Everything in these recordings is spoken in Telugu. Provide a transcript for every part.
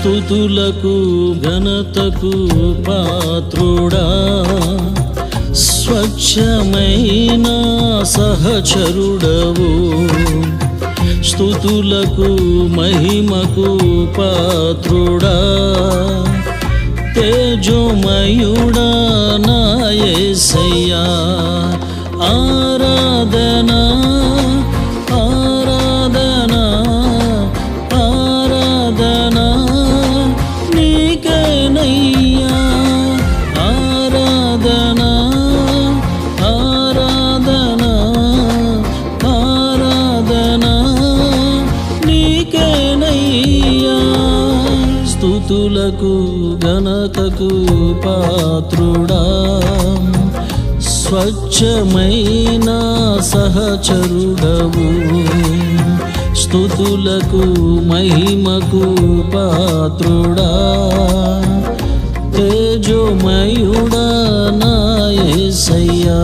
స్థుతులకు ఘనతకు పాత్రుడా. స్వచ్ఛమైన సహచరుడవు. స్థుతులకు మహిమకు పాత్రుడా. తేజోమయుడా నాయసయ్యా ఆరాధనా స్థుతులకు ఘనతకు పాత్రుడా. స్వచ్ఛమైన సహచరుడవు. స్థుతులకు మహిమకు పాత్రుడా. తేజోమయుడా నాయసయ్యా.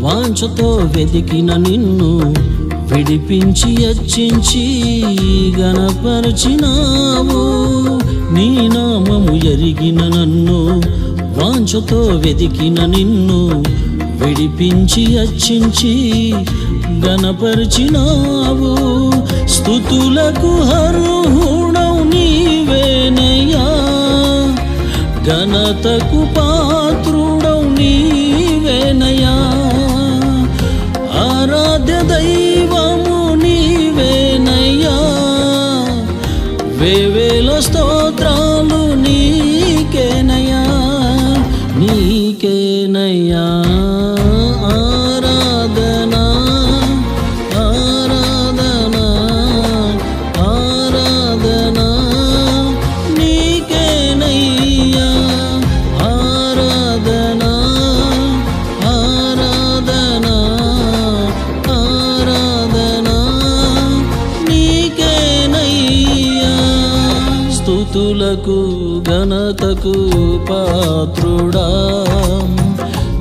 వాంఛతో వెతికిన నిన్ను విడిపించి అచ్చించి గణపరచినావు. నీ నామము ఎరిగిన నన్ను వాంఛతో వెతికిన నిన్ను విడిపించి అచ్చించి గణపరిచినావు. స్థుతులకు హరుహుడవు నీవేనయ్యా. ఘనతకు పాత్రుడవు నీవేనయా ఆరాధ్య దైవము నీవేనయ్యా. వేవేల స్తోత్రం ఘనతకు పాత్రుడా.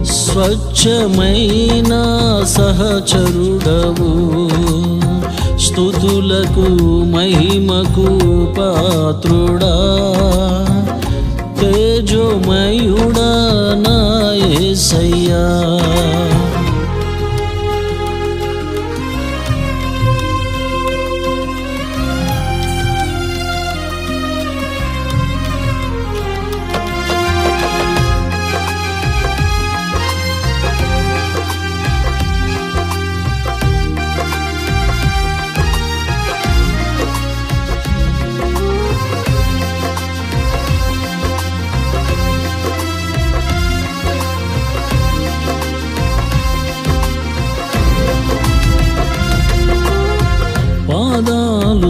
స్వచ్ఛమైన సహచరుడవు. స్థుతులకు మహిమకు పాత్రుడా. తేజోమయుడా నాయసయ్యా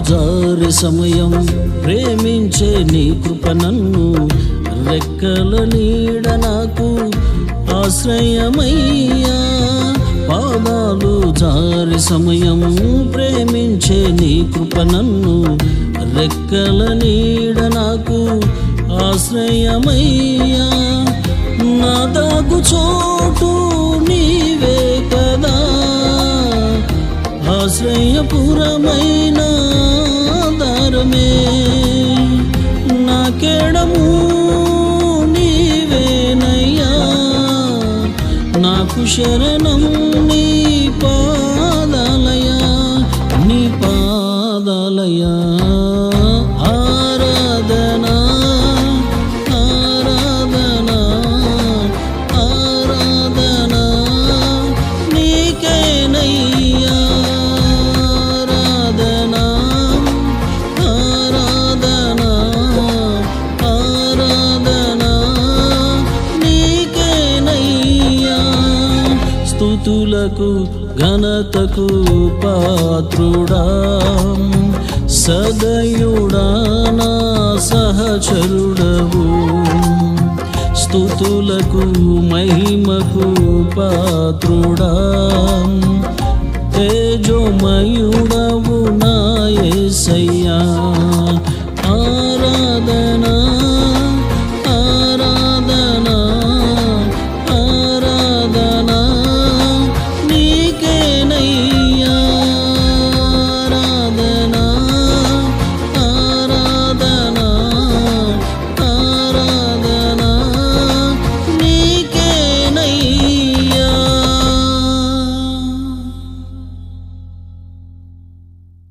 జారి సమయం ప్రేమించే నీ కృప నన్ను రెక్కల నీడ నాకు ఆశ్రయమయ్యా. పాదాలు జారి సమయం ప్రేమించే నీ కృప నన్ను రెక్కల నీడ నాకు ఆశ్రయమయ్యా. నా దాగు చోటు నీవే కదా. ఆశ్రయపురమైన దారమే నాకెడము నీవేనయ్యా. నాకు శరణం నీ పా స్థుతులకు ఘనతకు పాత్రుడా. సదయుడా నా సహచరుడవు. స్థుతులకు మహిమకు పాత్రుడా. తేజోమయుడవు నా ఆరాధన